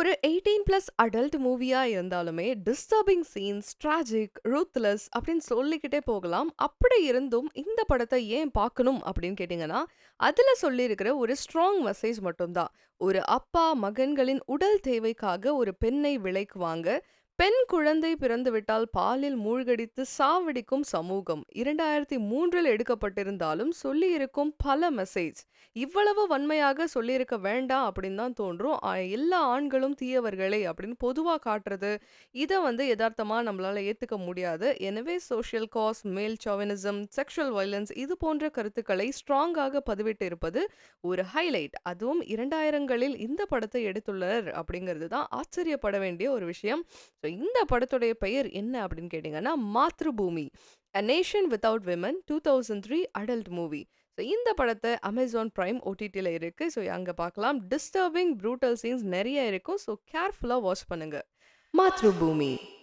ஒரு 18 plus adult மூவியா இருந்தாலுமே, டிஸ்டர்பிங் சீன்ஸ், ட்ராஜிக், ரூத்லெஸ் அப்படின்னு சொல்லிக்கிட்டே போகலாம். அப்படி இருந்தும் இந்த படத்தை ஏன் பார்க்கணும் அப்படின்னு கேட்டீங்கன்னா, அதுல சொல்லியிருக்கிற ஒரு ஸ்ட்ராங் மெசேஜ் மட்டும் தான். ஒரு அப்பா மகன்களின் உடல் தேவைக்காக ஒரு பெண்ணை விலைக்குவாங்க பெண் குழந்தை பிறந்துவிட்டால் பாலில் மூழ்கடித்து சாவடிக்கும் சமூகம். 2003ல் எடுக்கப்பட்டிருந்தாலும் சொல்லியிருக்கும் பல மெசேஜ். இவ்வளவு வன்மையாக சொல்லியிருக்க வேண்டாம் அப்படின்னு தான் தோன்றும். எல்லா ஆண்களும் தீயவர்களே அப்படின்னு பொதுவா காட்டுறது, இதை வந்து எதார்த்தமா நம்மளால ஏத்துக்க முடியாது. எனவே சோஷியல் காஸ், மேல் சோவினிசம் செக்ஷுவல் வயலன்ஸ் இது போன்ற கருத்துக்களை ஸ்ட்ராங்காக பதிவிட்டு இருப்பது ஒரு ஹைலைட். அதுவும் 2000களில் இந்த படத்தை எடுத்துள்ளனர் அப்படிங்கிறது தான் ஆச்சரியப்பட வேண்டிய ஒரு விஷயம். ஸோ இந்த படத்துடைய பெயர் என்ன அப்படின்னு கேட்டீங்கன்னா, Matrubhoomi. A nation without women 2003 adult movie. So இந்த படத்தை அமேசான் பிரைம் ஓடிடில இருக்கு. ஸோ அங்க பார்க்கலாம். டிஸ்டர்பிங், ப்ரூட்டல் சீன்ஸ் நிறைய இருக்கும். ஸோ கேர்ஃபுல்லா வாட்ச் பண்ணுங்க. மாத்ருபூமி.